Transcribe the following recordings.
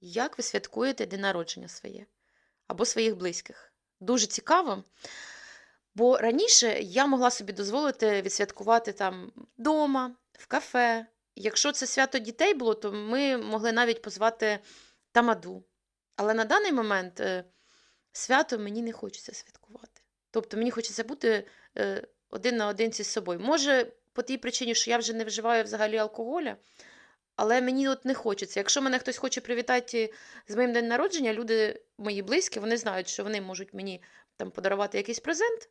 Як ви святкуєте день народження своє або своїх близьких? Дуже цікаво. Бо раніше я могла собі дозволити відсвяткувати там вдома, в кафе. Якщо це свято дітей було, то ми могли навіть позвати тамаду. Але на даний момент е, свято мені не хочеться святкувати. Тобто мені хочеться бути е, один на одинці з собою. Може, по тій причині, що я вже не вживаю взагалі алкоголя, але мені от не хочеться. Якщо мене хтось хоче привітати з моїм день народження, люди мої близькі, вони знають, що вони можуть мені там подарувати якийсь презент.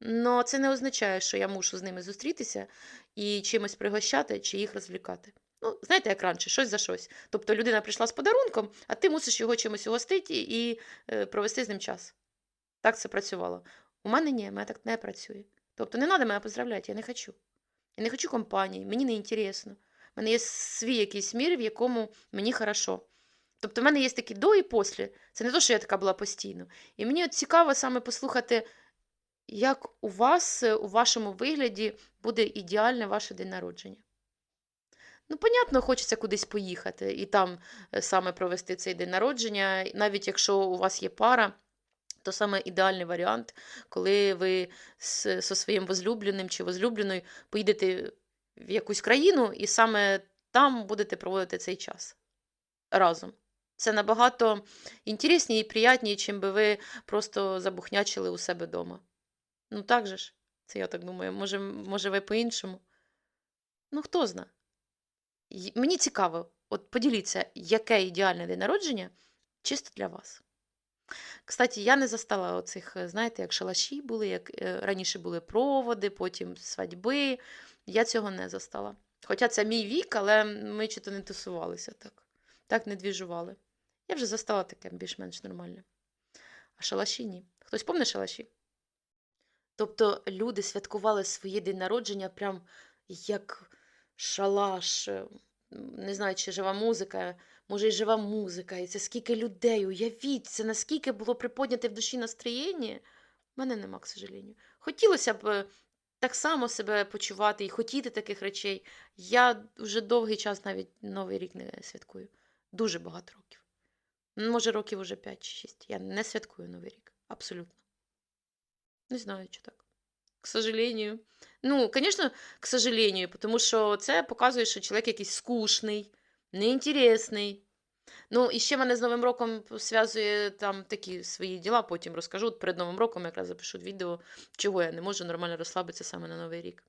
але це не означає, що я мушу з ними зустрітися і чимось пригощати чи їх розвлікати. Ну, знаєте, як раніше, щось за щось. Тобто людина прийшла з подарунком, а ти мусиш його чимось угостити і е, провести з ним час. Так це працювало. У мене ні, мене так не працює. Тобто не треба мене поздравляти, я не хочу. Я не хочу компанії, мені не інтересно. У мене є свій якийсь мір, в якому мені хорошо. Тобто в мене є такі до і після. Це не те, що я така була постійно. І мені от цікаво саме послухати, як у вас, е, у вашому вигляді буде ідеальне ваше день народження. Ну, понятно, хочеться кудись поїхати і там е, саме провести цей день народження. Навіть якщо у вас є пара, то саме ідеальний варіант, коли ви зі своїм возлюбленим чи возлюбленою поїдете в якусь країну і саме там будете проводити цей час разом. Це набагато інтересніше і приятніше, чим би ви просто забухнячили у себе вдома. Ну так же ж, це я так думаю. Може, може ви по-іншому? Ну, хто знає. Й- Мені цікаво, от поділіться, яке ідеальне день народження чисто для вас. Кстати, я не застала оцих, е, знаєте, як шалаші були, як е, раніше були проводи, потім свадьби. Я цього не застала. Хоча це мій вік, але ми чи то не тусувалися так. Так не двіжували. Я вже застала таке більш-менш нормальне. А шалаші ні. Хтось помне шалаші? Тобто люди святкували свої день народження прям як шалаш. Не знаю, чи жива музика, може, і жива музика, і це скільки людей, уявіть, це наскільки було приподняте в душі настроєння. У мене нема, к сожалению. Хотілося б е, так само себе почувати і хотіти таких речей. Я вже довгий час навіть Новий рік не святкую. Дуже багато років. Може, років уже 5 чи 6. Я не святкую Новий рік. Абсолютно. Не знаю, чи так. Сожалению. Ну, конечно, к сожалению, тому що це показує, що чоловік якийсь скучний, неінтересний. Ну, і ще мене з Новим роком зв'язує там такі свої діла, потім розкажу. Перед Новим роком якраз запишу відео, чого я не можу нормально розслабитися саме на Новий рік.